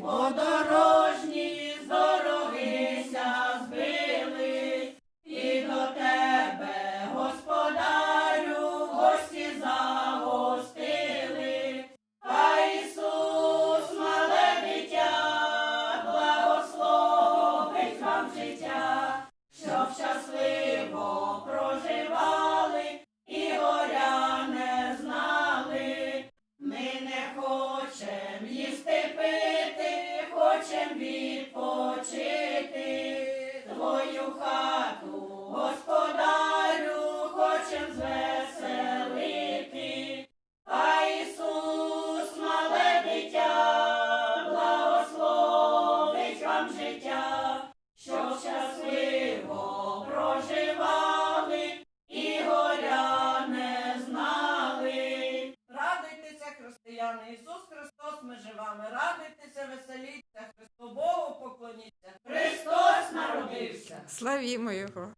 Подорожні з збили, і до тебе, господарю, гості загостили. А Ісус, мале дитя, благословить вам життя, хочем відпочити. Твою хату, господарю, хочем звеселити. А Ісус, мале дитя, благословить вам життя, щоб щасливо проживали і горя не знали. Радуйтеся, християни, Ісус Христос між вами. Радуйтеся, веселіться, Славімо Його.